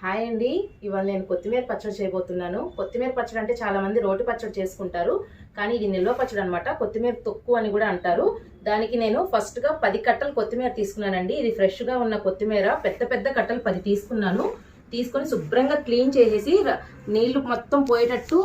Hi అండి. ఇవాళ నేను కొత్తిమీర పచ్చడి చేయబోతున్నాను. కొత్తిమీర పచ్చడి అంటే చాలామంది రోటి పచ్చడి చేసుకుంటారు. కానీ ఇది నిల్వ పచ్చడి అనమాట కొత్తిమీర తొక్కు అని కూడా అంటారు. దానికి నేను ఫస్ట్గా పది కట్టలు కొత్తిమీర తీసుకున్నానండి. ఇది ఫ్రెష్గా ఉన్న కొత్తిమీర. పెద్ద పెద్ద కట్టలు పది తీసుకున్నాను. తీసుకొని శుభ్రంగా క్లీన్ చేసేసి నీళ్ళు మొత్తం పోయేటట్టు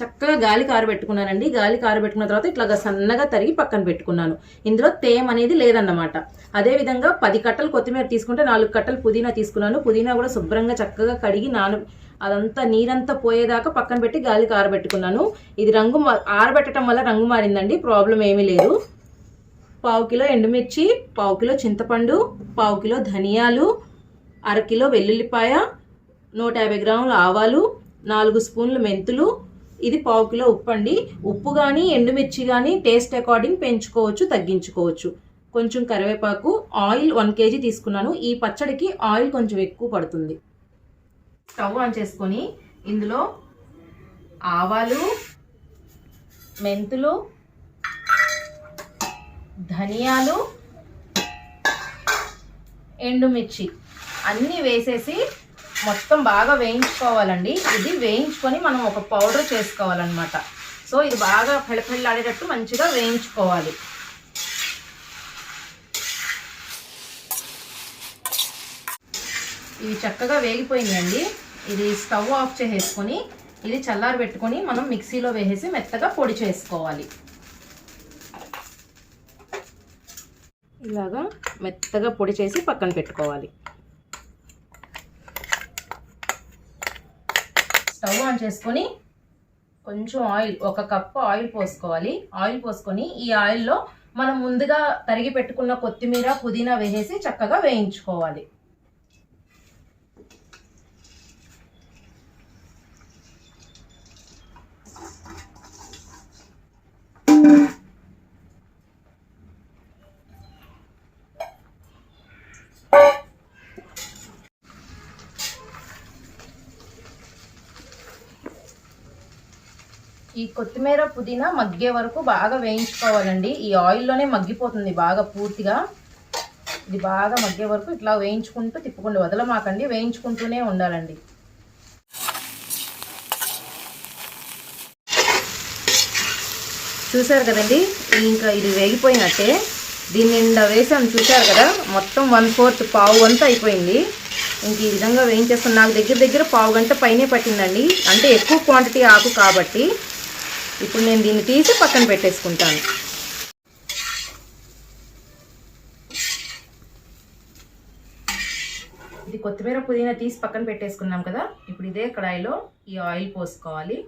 చక్కగా గాలి కారబెట్టుకున్నానండి గాలి కారబెట్టుకున్న తర్వాత ఇట్లాగా సన్నగా తరిగి పక్కన పెట్టుకున్నాను. ఇందులో తేమ అనేది లేదన్నమాట. అదే విధంగా పది కట్టలు కొత్తిమీర తీసుకుంటే నాలుగు కట్టలు పుదీనా తీసుకున్నాను. పుదీనా కూడా శుభ్రంగా చక్కగా కడిగి నాన అదంతా నీరంతా పోయేదాకా పక్కన పెట్టి గాలి కారబెట్టుకున్నాను ఇది రంగు ఆరబెట్టడం వల్ల రంగు మారిందండి. ప్రాబ్లం ఏమీ లేదు. పావు కిలో ఎండుమిర్చి పావు కిలో చింతపండు పావు కిలో ధనియాలు అరకిలో వెల్లుల్లిపాయ నూట యాభై గ్రాముల ఆవాలు నాలుగు స్పూన్లు మెంతులు ఇది పావు కిలో ఉప్పు అండి ఉప్పు కానీ ఎండుమిర్చి కానీ టేస్ట్ అకార్డింగ్ పెంచుకోవచ్చు తగ్గించుకోవచ్చు. కొంచెం కరివేపాకు ఆయిల్ వన్ కేజీ తీసుకున్నాను. ఈ పచ్చడికి ఆయిల్ కొంచెం ఎక్కువ పడుతుంది. స్టవ్ ఆన్ చేసుకొని ఇందులో ఆవాలు మెంతులు ధనియాలు ఎండుమిర్చి అన్నీ వేసేసి మొత్తం బాగా వేయించుకోవాలండి. ఇది వేయించుకొని మనం ఒక పౌడర్ చేసుకోవాలన్నమాట. సో ఇది బాగా పెళ్ళపెళ్ళాడేటట్టు మంచిగా వేయించుకోవాలి. ఇవి చక్కగా వేగిపోయిందండి ఇది స్టవ్ ఆఫ్ చేసేసుకొని ఇది చల్లారి పెట్టుకొని మనం మిక్సీలో వేసేసి మెత్తగా పొడి చేసుకోవాలి. ఇలాగా మెత్తగా పొడి చేసి పక్కన పెట్టుకోవాలి. స్టవ్ ఆన్ చేసుకొని కొంచెం ఆయిల్ ఒక కప్పు ఆయిల్ పోసుకోవాలి. ఆయిల్ పోసుకొని ఈ ఆయిల్లో మనం ముందుగా తరిగి పెట్టుకున్న కొత్తిమీర పుదీనా వేసేసి చక్కగా వేయించుకోవాలి. ఈ కొత్తిమీర పుదీనా మగ్గే వరకు బాగా వేయించుకోవాలండి. ఈ ఆయిల్లోనే మగ్గిపోతుంది బాగా పూర్తిగా. ఇది బాగా మగ్గే వరకు ఇట్లా వేయించుకుంటూ తిప్పుకుంటూ వదలమాకండి వేయించుకుంటూనే ఉండాలండి. చూసారు కదండి? ఇంకా ఇది వేగిపోయినట్టే. దీన్ని నిండా వేసాం చూసారు కదా? మొత్తం వన్ ఫోర్త్ పావు వంత అయిపోయింది. ఇంక ఈ విధంగా వేయించేస్తాం. నాకు దగ్గర దగ్గర పావు గంట పైనే పట్టిందండి. అంటే ఎక్కువ క్వాంటిటీ ఆకు కాబట్టి. ఇప్పుడు నేను దీన్ని తీసి పక్కన పెట్టేసుకుంటాను. ఇది కొత్తిమీర పుదీనా తీసి పక్కన పెట్టేసుకున్నాం కదా? ఇప్పుడు ఇదే కడాయిలో ఈ ఆయిల్ పోసుకోవాలి.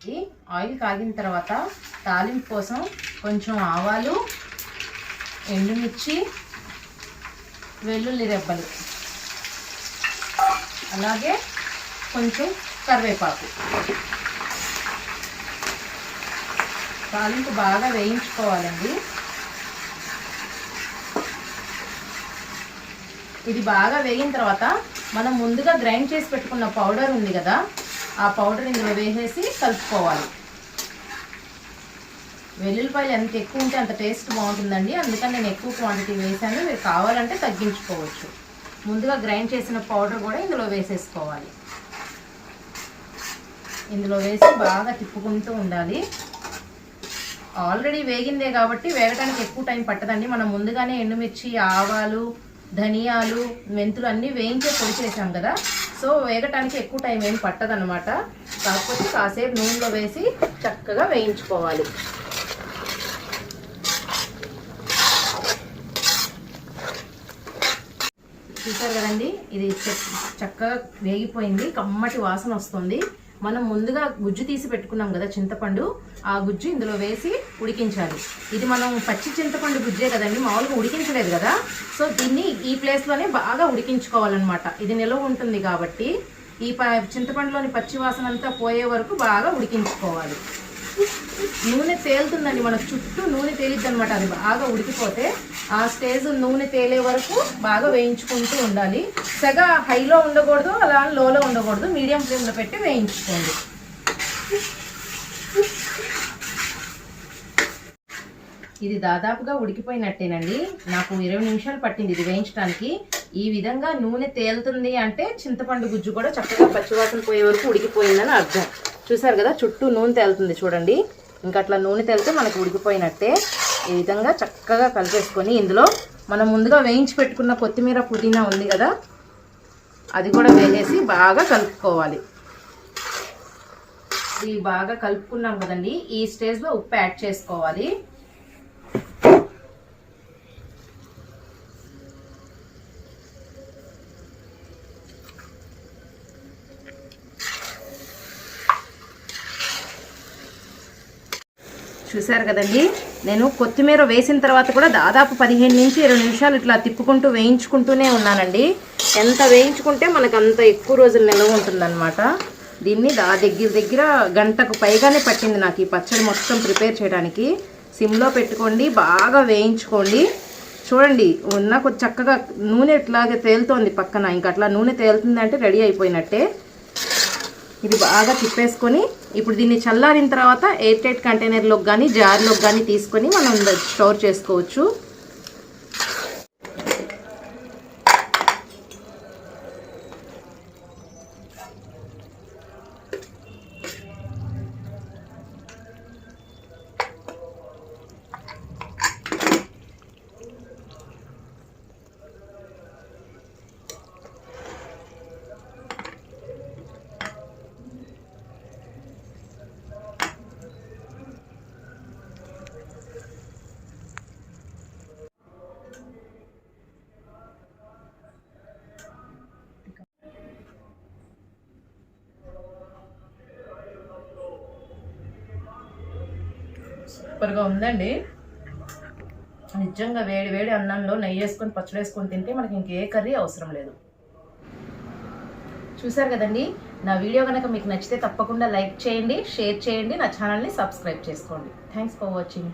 ఈ ఆయిల్ కాగిన తర్వాత తాలింపు కోసం కొంచెం ఆవాలు ఎండుమిర్చి వెల్లుల్లి రెబ్బలు. అలాగే కొంచెం కరివేపాకు. తాలింపు బాగా వేయించుకోవాలండి. ఇది బాగా వేగిన తర్వాత మనం ముందుగా గ్రైండ్ చేసి పెట్టుకున్న పౌడర్ ఉంది కదా ఆ పౌడర్ ఇందులో వేసేసి కలుపుకోవాలి. వెల్లుల్లిపాయలు ఎంత ఎక్కువ ఉంటే అంత టేస్ట్ బాగుంటుందండి. అందుకని నేను ఎక్కువ క్వాంటిటీ వేసాను. మీరు కావాలంటే తగ్గించుకోవచ్చు. ముందుగా గ్రైండ్ చేసిన పౌడర్ కూడా ఇందులో వేసేసుకోవాలి. ఇందులో వేసి బాగా తిప్పుకుంటూ ఉండాలి. ఆల్రెడీ వేగిందే కాబట్టి వేగడానికి ఎక్కువ టైం పట్టదండి. మనం ముందుగానే ఎండుమిర్చి ఆవాలు ధనియాలు మెంతులు అన్నీ వేయించే పొడి చేసాం కదా. సో వేగటానికి ఎక్కువ టైం ఏం పట్టదనమాట కాకపోతే కాసేపు నూనెలో వేసి చక్కగా వేయించుకోవాలి. చూసారు కదండి? ఇది చక్కగా వేగిపోయింది. కమ్మటి వాసన వస్తుంది. మనం ముందుగా గుజ్జు తీసి పెట్టుకున్నాం కదా చింతపండు ఆ గుజ్జు ఇందులో వేసి ఉడికించాలి. ఇది మనం పచ్చి చింతపండు గుజ్జే కదండి మామూలుగా ఉడికించలేదు కదా. సో దీన్ని ఈ ప్లేస్లోనే బాగా ఉడికించుకోవాలన్నమాట. ఇది నిలవ ఉంటుంది కాబట్టి ఈ ప చింతపండులోని పచ్చి వాసన అంతా పోయే వరకు బాగా ఉడికించుకోవాలి. నూనె తేలుతుందండి మనకు చుట్టూ నూనె తేలిద్ది అనమాట అది బాగా ఉడికిపోతే ఆ స్టేజ్ నూనె తేలే వరకు బాగా వేయించుకుంటూ ఉండాలి. సెగ హైలో ఉండకూడదు అలా లోలో ఉండకూడదు. మీడియం ఫ్లేమ్లో పెట్టి వేయించుకోండి. ఇది దాదాపుగా ఉడికిపోయినట్టేనండి. నాకు ఇరవై నిమిషాలు పట్టింది ఇది వేయించడానికి ఈ విధంగా నూనె తేలుతుంది అంటే చింతపండు గుజ్జు కూడా చక్కగా పచ్చివాసన పోయే వరకు ఉడికిపోయిందని అర్థం. చూసారు కదా చుట్టూ నూనె తేలుతుంది చూడండి. ఇంకా అట్లా నూనె తేలితే మనకు ఉడికిపోయినట్టే. ఈ విధంగా చక్కగా కలిపేసుకొని ఇందులో మనం ముందుగా వేయించి పెట్టుకున్న కొత్తిమీర పుదీనా ఉంది కదా అది కూడా వేసేసి బాగా కలుపుకోవాలి. ఇది బాగా కలుపుకున్నాం కదండి ఈ స్టేజ్లో ఉప్పు యాడ్ చేసుకోవాలి. చూసారు కదండి. నేను కొత్తిమీర వేసిన తర్వాత కూడా దాదాపు పదిహేను నుంచి ఇరవై నిమిషాలు ఇట్లా తిప్పుకుంటూ వేయించుకుంటూనే ఉన్నానండి. ఎంత వేయించుకుంటే మనకు అంత ఎక్కువ రోజులు నిల్వ ఉంటుందన్నమాట. దీన్ని దా దగ్గర దగ్గర గంటకు పైగానే పట్టింది నాకు ఈ పచ్చడి మొత్తం ప్రిపేర్ చేయడానికి. సిమ్లో పెట్టుకోండి బాగా వేయించుకోండి. చూడండి ఉన్న కొద్ది చక్కగా నూనె ఇట్లాగే తేలుతోంది పక్కన. ఇంకా అట్లా నూనె తేలుతుందంటే రెడీ అయిపోయినట్టే. ఇది బాగా తిప్పేసుకొని ఇప్పుడు దీన్ని చల్లారిన తర్వాత ఎయిర్ టైట్ కంటైనర్లోకి కానీ జార్లోకి కానీ తీసుకొని మనం స్టోర్ చేసుకోవచ్చు. సూపర్గా ఉందండి. నిజంగా వేడి వేడి అన్నంలో నెయ్యి వేసుకొని పచ్చడి వేసుకొని తింటే మనకి ఇంకే కర్రీ అవసరం లేదు. చూసారు కదండి? నా వీడియో కనుక మీకు నచ్చితే తప్పకుండా లైక్ చేయండి షేర్ చేయండి నా ఛానల్ని సబ్స్క్రైబ్ చేసుకోండి. Thanks for watching.